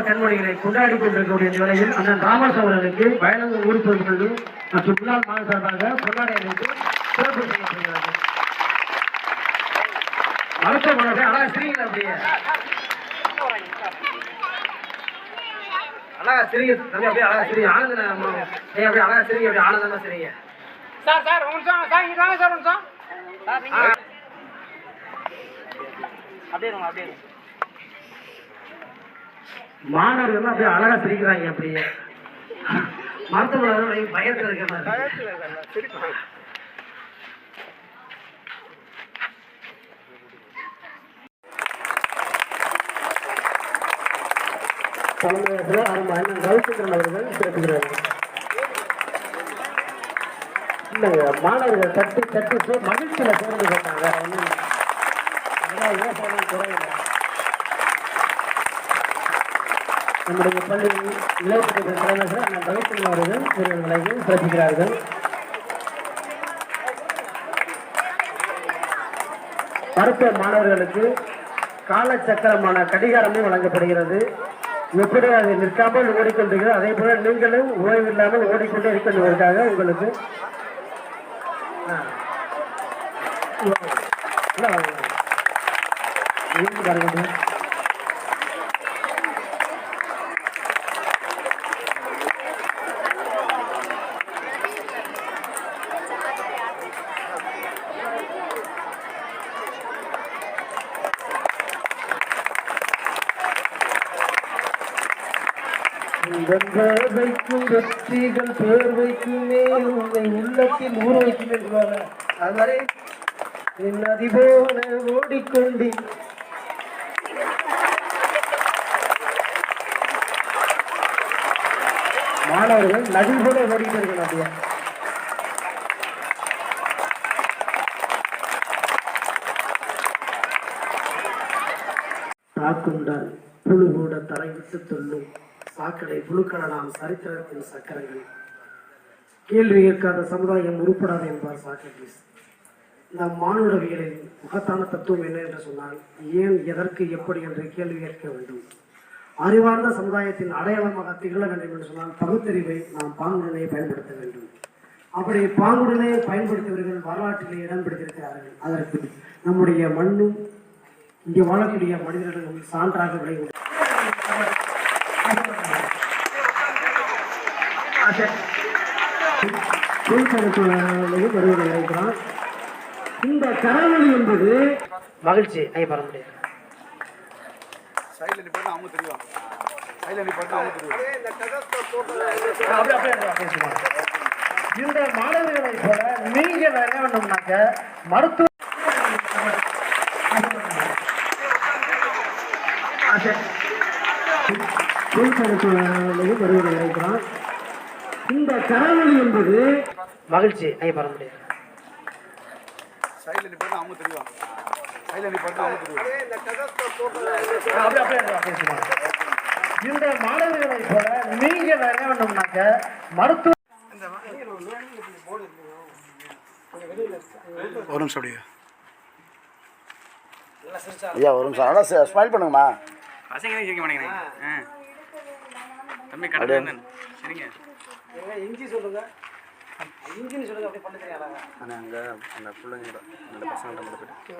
கண்மொழிகளை கொண்டாடி கொண்டிருக்கக்கூடிய நிலையில் அண்ணன் ராமஸ் அவர்களுக்கு வயலங்க ஊர் மற்றும் முன்னாள் மாநில சார்பாக சிறப்பு செய்யப்படுகிறது மருத்துவமனை அழகா அப்படியே அழகா சிரிங்க தம்பி அப்படியே அழகா சிரிங்க. ஆனந்த அப்படியே அழகா சிரிங்க அப்படியே ஆனந்தமா சிரிங்க. சார் சார் ஒரு நிமிஷம் சார் இங்க வாங்க சார் ஒரு நிமிஷம். சார் நீங்க அப்படியே இருங்க அப்படியே இருங்க. மாணவர்கள் அப்படியே அழகா சிரிக்கிறாங்க அப்படியே. மருத்துவமனை பயத்தில் இருக்கிற மாதிரி தலைமையத்தில் அருமை அண்ணன் ரவிச்சந்திரன் அவர்கள் சிறப்புகிறார்கள் இல்லைங்க மாணவர்கள் தட்டி தட்டி போய் மகிழ்ச்சியில் சேர்ந்து கொண்டாங்க ஒன்றும் அதெல்லாம் விவசாயம் குறையில்லை. நம்முடைய பள்ளி இளையப்பட்ட தலைவர் அண்ணன் ரவிச்சந்திரன் அவர்கள் இவர்களை சிறப்பிக்கிறார்கள். மருத்துவ மாணவர்களுக்கு காலச்சக்கரமான கடிகாரமும் வழங்கப்படுகிறது. எப்படி அது நிற்காமல் ஓடிக்கொண்டிருக்கிறது அதே போல நீங்களும் ஓய்வு இல்லாமல் ஓடிக்கொண்டே இருக்கின்றதற்காக உங்களுக்கு ஆ. உள்ள வாங்க. இருந்து வைக்கும் வெற்றிகள் பேர் வைக்குமே உள்ளத்தில் ஊற வைக்கும் என்றாங்க அது மாதிரி என் நதி போல ஓடிக்கொண்டி மாணவர்கள் நதி போல ஓடிட்டு இருக்கணும் அப்படியே? தாக்குண்டால் புழு கூட தரை விட்டு சாக்கடை புழுக்கடலாம் சரித்திரத்தின் சக்கரங்கள். கேள்வி கேட்காத சமுதாயம் உருப்படாது என்பார் சாக்ரட்டிஸ் இந்த மானுடவியலின் மகத்தான தத்துவம் என்ன என்று சொன்னால் ஏன் எதற்கு எப்படி என்று கேள்வி கேட்க வேண்டும். அறிவார்ந்த சமுதாயத்தின் அடையாளமாக திகழ வேண்டும் என்று சொன்னால் பகுத்தறிவை நாம் பாங்குடனே பயன்படுத்த வேண்டும். அப்படி பாங்குடனே பயன்படுத்தியவர்கள் வரலாற்றிலே இடம் பிடித்திருக்கிறார்கள். அதற்கு நம்முடைய மண்ணும் இங்கே வாழக்கூடிய மனிதர்களும் சான்றாக விளையும் வருவதை நினைக்கிறான் இந்த கரவழி என்பது மகிழ்ச்சி ஐ பெற முடியாது சைடில் நிப்பாட்டு அவங்க தெரியும் சைடில் நிப்பாட்டு அவங்க தெரியும் அப்படியே அப்படியே பேசுவாங்க இந்த மாணவர்களை போல நீங்க என்ன வேணும்னாக்க மருத்துவ வருவதை இந்த கரவழி என்பது மகிழ்ச்சி. ஐ பெற முடியாது? சைடில் நிப்பாட்டு அவங்க தெரியும். சைடில் நிப்பாட்டு அவங்க தெரியும். அப்படியே அப்படியே பேசுவாங்க இந்த மாணவர்களை போல நீங்க என்ன வேணும்னாக்க மருத்துவ ஒரு நிமிஷம் அப்படியே. ஐயா ஒரு நிமிஷம். ஆனால் ஸ்மைல் பண்ணுங்கம்மா. பசங்க மாட்டேங்கிறீங்க. ஆ. தம்பி கடை சரிங்க. இஞ்சி சொல்லுங்க. இஞ்சின்னு சொல்லுங்க அப்படி பண்ண தெரியாதா ஆனால் அங்கே அந்த பிள்ளைங்க அந்த பசங்கள்ட்ட மட்டும் போயிட்டு.